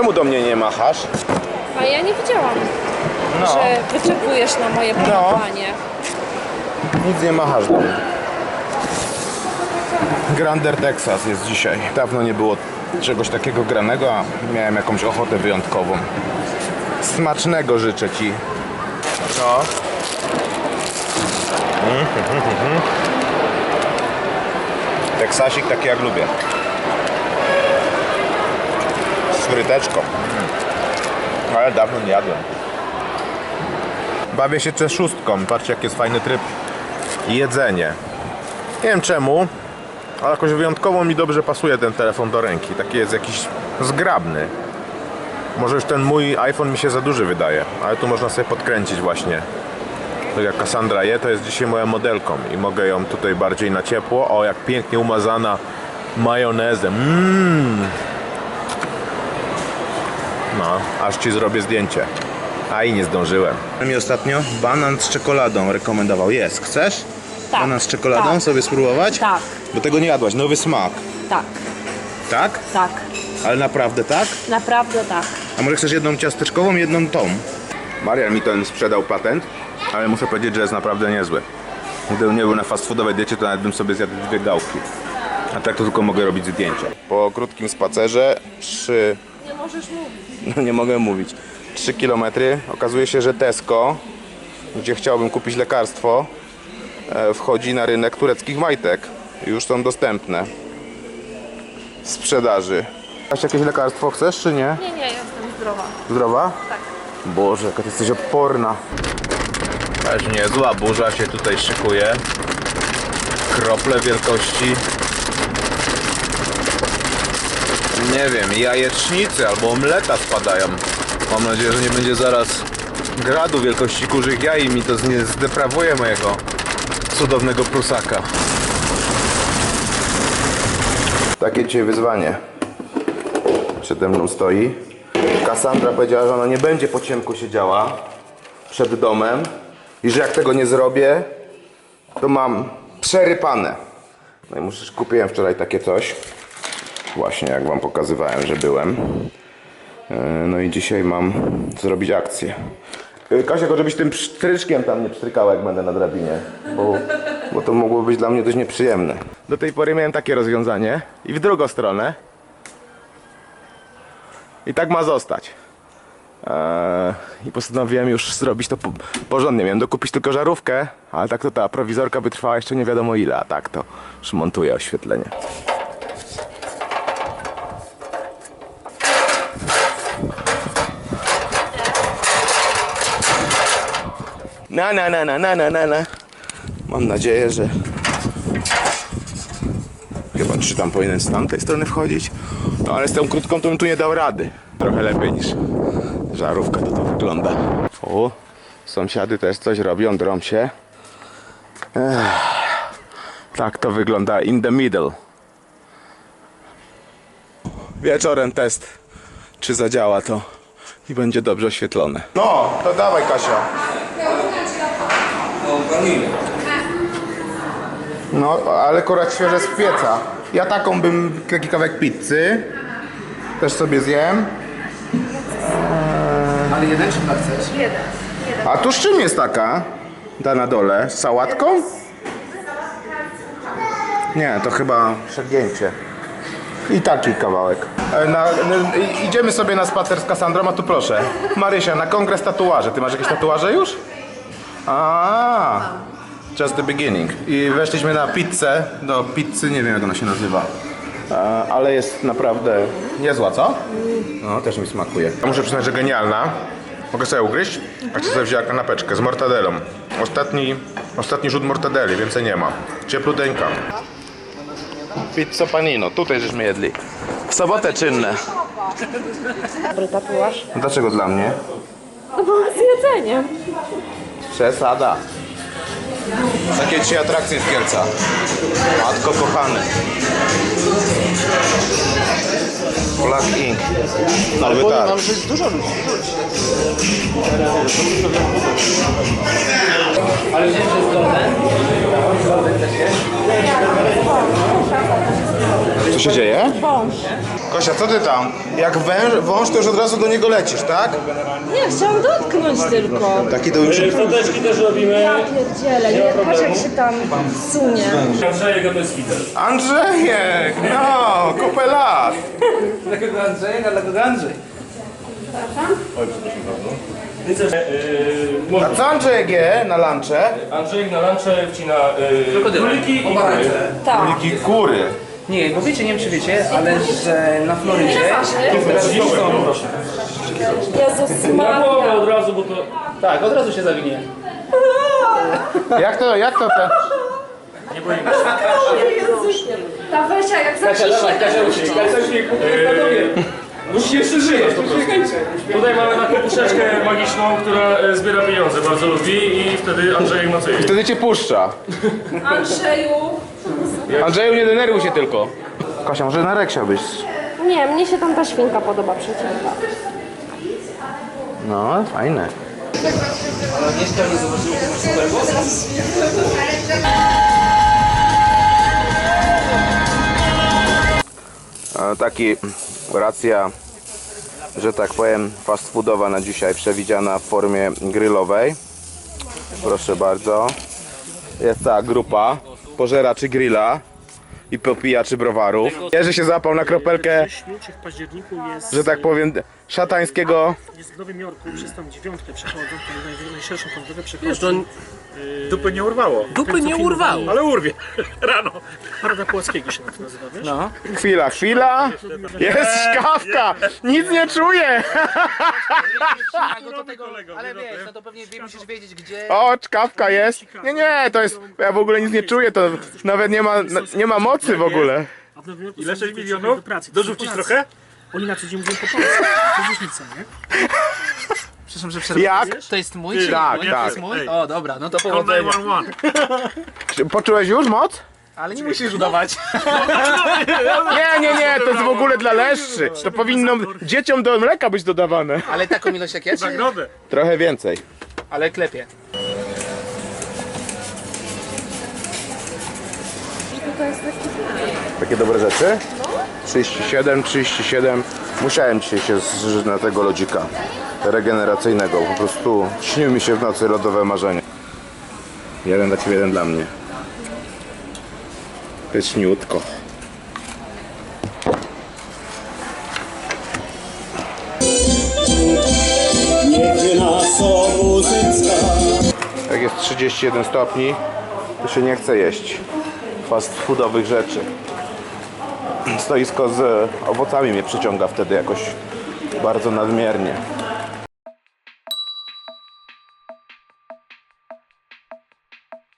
Czemu do mnie nie machasz? A ja nie widziałam, No. że wyczekujesz na moje polowanie. Nic nie machasz do mnie. Grander Texas jest dzisiaj. Dawno nie było czegoś takiego granego, a miałem jakąś ochotę wyjątkową. Smacznego życzę Ci. Co? Mhm. Teksasik taki jak lubię. Fryteczką. Ale dawno nie jadłem. Bawię się C6. Patrzcie, jaki jest fajny tryb. Jedzenie. Nie wiem czemu, ale jakoś wyjątkowo mi dobrze pasuje ten telefon do ręki. Taki jest jakiś zgrabny. Może już ten mój iPhone mi się za duży wydaje, ale tu można sobie podkręcić właśnie. Tak jak Cassandra je, to jest dzisiaj moją modelką i mogę ją tutaj bardziej na ciepło. O, jak pięknie umazana majonezem. Mmm. No, aż ci zrobię zdjęcie. A i nie zdążyłem. Mi ostatnio banan z czekoladą rekomendował. Jest, chcesz? Tak. Banan z czekoladą Tak. sobie spróbować? Tak, Bo tego nie jadłaś, nowy smak. tak, Tak? tak. Ale naprawdę tak? Naprawdę tak. A może chcesz jedną ciasteczkową, jedną tą? Marian mi ten sprzedał patent, ale muszę powiedzieć, że jest naprawdę niezły. Gdybym nie był na fast foodowej diecie, to nawet bym sobie zjadł dwie gałki. A tak to tylko mogę robić zdjęcia. Po krótkim spacerze, trzy... Nie możesz mówić. No nie mogę mówić. 3 km. Okazuje się, że Tesco, gdzie chciałbym kupić lekarstwo, e, wchodzi na rynek tureckich majtek. Już są dostępne w sprzedaży. Masz jakieś lekarstwo chcesz, czy nie? Nie, nie, jestem zdrowa. Zdrowa? Tak. Boże, jaka ty jesteś odporna. Też niezła burza się tutaj szykuje. Krople wielkości. Nie wiem, jajecznicy albo omleta spadają. Mam nadzieję, że nie będzie zaraz gradu wielkości kurzych jaj i mi to nie zdeprawuje mojego cudownego prusaka. Takie dzisiaj wyzwanie przede mną stoi. Kassandra powiedziała, że ona nie będzie po ciemku siedziała przed domem i że jak tego nie zrobię, to mam przerypane. No i muszę, kupiłem wczoraj takie coś. Właśnie jak wam pokazywałem, że byłem. E, No i dzisiaj mam zrobić akcję. E, Kasia, żebyś tym pstryczkiem tam nie pstrykała, jak będę na drabinie, bo, bo to mogło być dla mnie dość nieprzyjemne. Do tej pory miałem takie rozwiązanie i w drugą stronę. I tak ma zostać. Eee, I postanowiłem już zrobić to po- porządnie. Miałem dokupić tylko żarówkę, ale tak to ta prowizorka by trwała jeszcze nie wiadomo ile, a tak to już montuję oświetlenie. Na na na na na na na na. Mam nadzieję, że Chyba czy tam powinien z tamtej strony wchodzić? No ale z tą krótką to bym tu nie dał rady. Trochę lepiej niż żarówka to to wygląda. O, sąsiady też coś robią, drą się. Ech, tak to wygląda in the middle. Wieczorem test, czy zadziała to i będzie dobrze oświetlone. No, to dawaj Kasia. No, ale akurat świeże z pieca. Ja taką bym, taki kawałek pizzy. Też sobie zjem. Ale jeden czy dwa chcesz? A tu z czym jest taka? Ta na dole? Z sałatką? Nie, to chyba przegięcie. I taki kawałek. E, Na, na, idziemy sobie na spacer z Kassandrą, a tu proszę. Marysia, na kongres tatuaże. Ty masz jakieś tatuaże już? A, just the beginning. I weszliśmy na pizzę. Do pizzy, nie wiem jak ona się nazywa. E, Ale jest naprawdę niezła, co? No, też mi smakuje. Ja muszę przyznać, że genialna. Mogę sobie ugryźć? A chcę sobie wziąć kanapeczkę z mortadelą. Ostatni, ostatni rzut mortadeli, więcej nie ma. Ciepluteńka. Pizza panino, tutaj żeśmy jedli. W sobotę czynne. Dobry tatuaż. Dlaczego dla mnie? No bo z jedzeniem. Przesada. Takie dzisiaj atrakcje z Kielca. Matko kochany. Black Ink. Ale Powiem tak. wam, że jest dużo ludzi. Ale wiem, że jest Co się dzieje? Wąż. Kosia, co ty tam? Jak węż, wąż, to już od razu do niego lecisz, tak? Nie, chciałam dotknąć tylko. Taki to już... Foteczki też robimy. Ja pierdzielę, nie, patrz jak się tam sunie. Andrzejek to jest Fidel. Andrzejek! No, kupę lat! Dla kogo Andrzej? No dla kogo Andrzej? Więc yy, A co Andrzejek je na lunche? Andrzejek na lunche wcina yy, Krokodyla. króliki i kury. Tak. Króliki kury. Nie, bo wiecie, nie wiem czy wiecie, ale że na Florydzie teraz Proszę, są... proszę. Jezus Na głowę Maria. od razu, bo to... Tak, od razu się zawinie. Jak to, jak to te... Ta Wesia jak Kasia, zacznie dawaj, Kasia uciekaj, Kasia uciekaj. Żyjesz po prostu. Tutaj mamy taką puszeczkę magiczną, która e, zbiera pieniądze, bardzo lubi i wtedy Andrzejek ma co jeść. Wtedy cię puszcza. Andrzeju. Andrzeju, nie denerwuj się tylko. Kasia, może na Reksia byś... Nie, mnie się tam ta świnka podoba przecięta. No, fajne. Taki racja, że tak powiem, fast foodowa na dzisiaj przewidziana w formie grillowej. Proszę bardzo. Jest cała grupa pożeraczy grilla i popijaczy browarów. Jerzy się zapał na kropelkę, że tak powiem, szatańskiego. jest w Nowym Jorku, przez tą dziewiątkę przechodzą, tą naj- najszerszą drogę przechodzą. Dupy nie urwało. Dupy nie urwało. Ale urwie. Rano. Parada Płockiego się tak nazywa, wiesz? No. Chwila, chwila. Jest szkawka! Nic nie czuję! Ale wiesz, no to pewnie wie- musisz wiedzieć gdzie... O, czkawka jest. Nie, nie, to jest. Ja w ogóle nic nie czuję, to nawet nie ma, nie ma mocy w ogóle. A w Nowym Jorku Ile są 6 ludzie, milionów? do pracy. Dorzucić To są Polacy. trochę? Oni na co dzień mówią po polsku. To jest różnica, nie? Przepraszam, że przerwę. Jak? To jest mój czy Tak, mój? tak. To jest mój? O, dobra, no to Call powodzenia. 911. Czy Poczułeś już moc? Ale nie musisz udawać. Nie, nie, nie, to jest w ogóle dla leszczy. To powinno dzieciom do mleka być dodawane. Ale taką ilość jak ja, czy... Nagrodę. Trochę więcej. Ale klepie. Takie dobre rzeczy? 37, 37. Musiałem dzisiaj się zżyć na tego lodzika regeneracyjnego. Po prostu śniły mi się w nocy lodowe marzenie. Jeden dla ciebie, jeden dla mnie. Pyszniutko. Jak jest 31 stopni, to się nie chce jeść fast foodowych rzeczy. Stoisko z owocami mnie przyciąga wtedy jakoś bardzo nadmiernie.